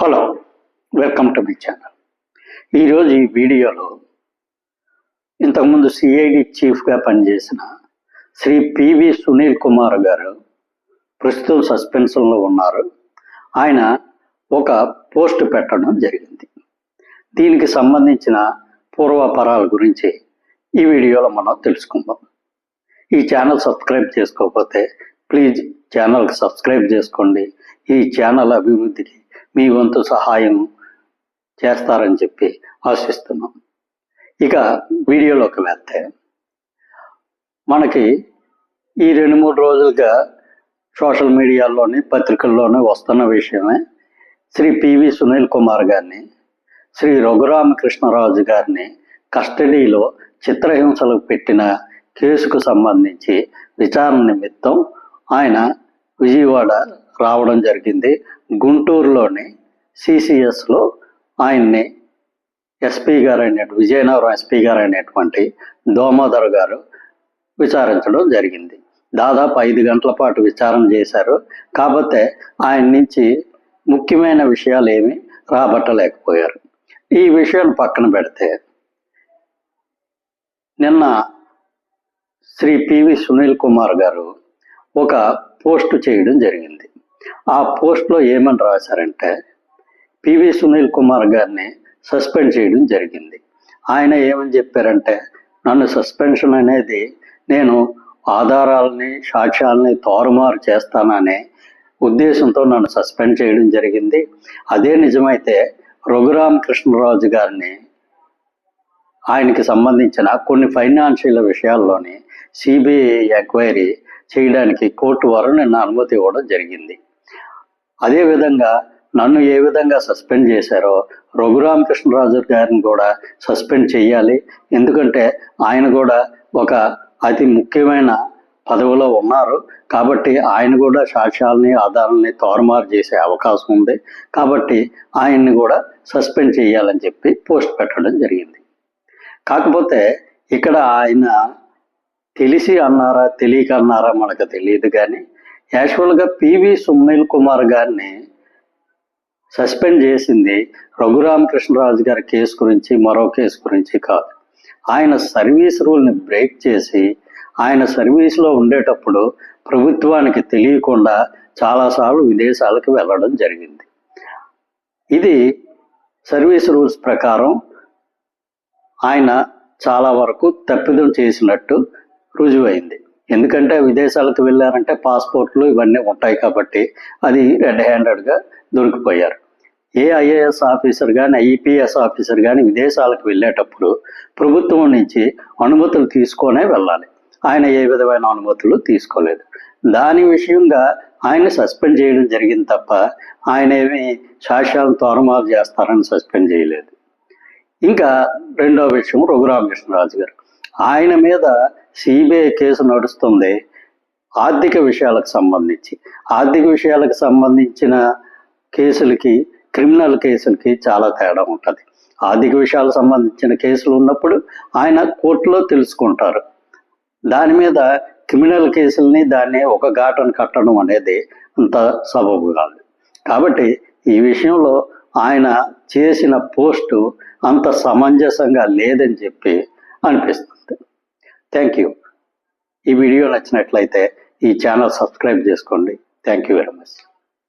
Hello welcome to my channel. ఈరోజు ఈ వీడియోలో ఇంతకుముందు సిఐడి చీఫ్గా పనిచేసిన శ్రీ పివి సునీల్ కుమార్ గారు ప్రస్తుతం సస్పెన్షన్లో ఉన్నారు. ఆయన ఒక పోస్ట్ పెట్టడం జరిగింది. దీనికి సంబంధించిన పూర్వపరాల గురించి ఈ వీడియోలో మనం తెలుసుకుందాం. ఈ ఛానల్ సబ్స్క్రైబ్ చేసుకోకపోతే ప్లీజ్ ఛానల్కి సబ్స్క్రైబ్ చేసుకోండి. ఈ ఛానల్ అభివృద్ధికి మీ వంతు సహాయం చేస్తారని చెప్పి ఆశిస్తున్నాం. ఇక వీడియోలోకి వెళ్తే మనకి ఈ రెండు మూడు రోజులుగా సోషల్ మీడియాలోని పత్రికల్లోనే వస్తున్న విషయమే శ్రీ పివి సునీల్ కుమార్ గారిని శ్రీ రఘురామకృష్ణరాజు గారిని కస్టడీలో చిత్రహింసలకు పెట్టిన కేసుకు సంబంధించి విచారణ నిమిత్తం ఆయన విజయవాడ రావడం జరిగింది. గుంటూరులోని సిసిఎస్లో ఆయన్ని ఎస్పీ గారు అయినట్టు విజయనగరం ఎస్పీ గారు అయినటువంటి దోమోదర్ గారు విచారించడం జరిగింది. దాదాపు ఐదు గంటల పాటు విచారణ చేశారు. కాకపోతే ఆయన నుంచి ముఖ్యమైన విషయాలు ఏమి రాబట్టలేకపోయారు. ఈ విషయాలు పక్కన పెడితే నిన్న శ్రీ పివి సునీల్ కుమార్ గారు ఒక పోస్ట్ చేయడం జరిగింది. ఆ పోస్ట్లో ఏమని రాశారంటే పివి సునీల్ కుమార్ గారిని సస్పెండ్ చేయడం జరిగింది. ఆయన ఏమని చెప్పారంటే నన్ను సస్పెన్షన్ అనేది నేను ఆధారాలని సాక్ష్యాలని తారుమారు చేస్తాననే ఉద్దేశంతో నన్ను సస్పెండ్ చేయడం జరిగింది. అదే నిజమైతే రఘురామ్ కృష్ణరాజు గారిని ఆయనకి సంబంధించిన కొన్ని ఫైనాన్షియల్ విషయాల్లోని సిబిఐ ఎంక్వైరీ చేయడానికి కోర్టు వారు నిన్న అనుమతి ఇవ్వడం జరిగింది. అదేవిధంగా నన్ను ఏ విధంగా సస్పెండ్ చేశారో రఘురామకృష్ణరాజు గారిని కూడా సస్పెండ్ చేయాలి. ఎందుకంటే ఆయన కూడా ఒక అతి ముఖ్యమైన పదవిలో ఉన్నారు. కాబట్టి ఆయన కూడా సాక్ష్యాలని ఆధారాలని తోరుమారు చేసే అవకాశం ఉంది. కాబట్టి ఆయన్ని కూడా సస్పెండ్ చేయాలని చెప్పి పోస్ట్ పెట్టడం జరిగింది. కాకపోతే ఇక్కడ ఆయన తెలిసి అన్నారా తెలియక అన్నారా మనకు తెలియదు కానీ యాక్చువల్గా పివి సుమైల్ కుమార్ గారిని సస్పెండ్ చేసింది రఘురామకృష్ణరాజు గారి కేసు గురించి మరో కేసు గురించి కాదు. ఆయన సర్వీస్ రూల్ని బ్రేక్ చేసి ఆయన సర్వీస్లో ఉండేటప్పుడు ప్రభుత్వానికి తెలియకుండా చాలాసార్లు విదేశాలకు వెళ్ళడం జరిగింది. ఇది సర్వీస్ రూల్స్ ప్రకారం ఆయన చాలా వరకు తప్పిదం చేసినట్టు రుజువైంది. ఎందుకంటే విదేశాలకు వెళ్ళారంటే పాస్పోర్ట్లు ఇవన్నీ ఉంటాయి కాబట్టి అది రెడ్ హ్యాండెడ్గా దొరికిపోయారు. ఏ ఐఏఎస్ ఆఫీసర్ కానీ ఐపీఎస్ ఆఫీసర్ కానీ విదేశాలకు వెళ్ళేటప్పుడు ప్రభుత్వం నుంచి అనుమతులు తీసుకొనే వెళ్ళాలి. ఆయన ఏ విధమైన అనుమతులు తీసుకోలేదు. దాని విషయంగా ఆయన సస్పెండ్ చేయడం జరిగింది తప్ప ఆయన ఏమి శాశ్వతం తోరమాలు చేస్తారని సస్పెండ్ చేయలేదు. ఇంకా రెండో విషయం రఘురామకృష్ణరాజు గారు. ఆయన మీద సిబిఐ కేసు నడుస్తుంది ఆర్థిక విషయాలకు సంబంధించి. ఆర్థిక విషయాలకు సంబంధించిన కేసులకి క్రిమినల్ కేసులకి చాలా తేడా ఉంటుంది. ఆర్థిక విషయాలకు సంబంధించిన కేసులు ఉన్నప్పుడు ఆయన కోర్టులో తెలుసుకుంటారు. దాని మీద క్రిమినల్ కేసుల్ని దాన్ని ఒక ఘాటను కట్టడం అనేది అంత సబబు కాదు. కాబట్టి ఈ విషయంలో ఆయన చేసిన పోస్టు అంత సమంజసంగా లేదని చెప్పి అనిపిస్తుంది. థ్యాంక్ యూ ఈ వీడియో నచ్చినట్లయితే ఈ ఛానల్ సబ్స్క్రైబ్ చేసుకోండి. Thank you very much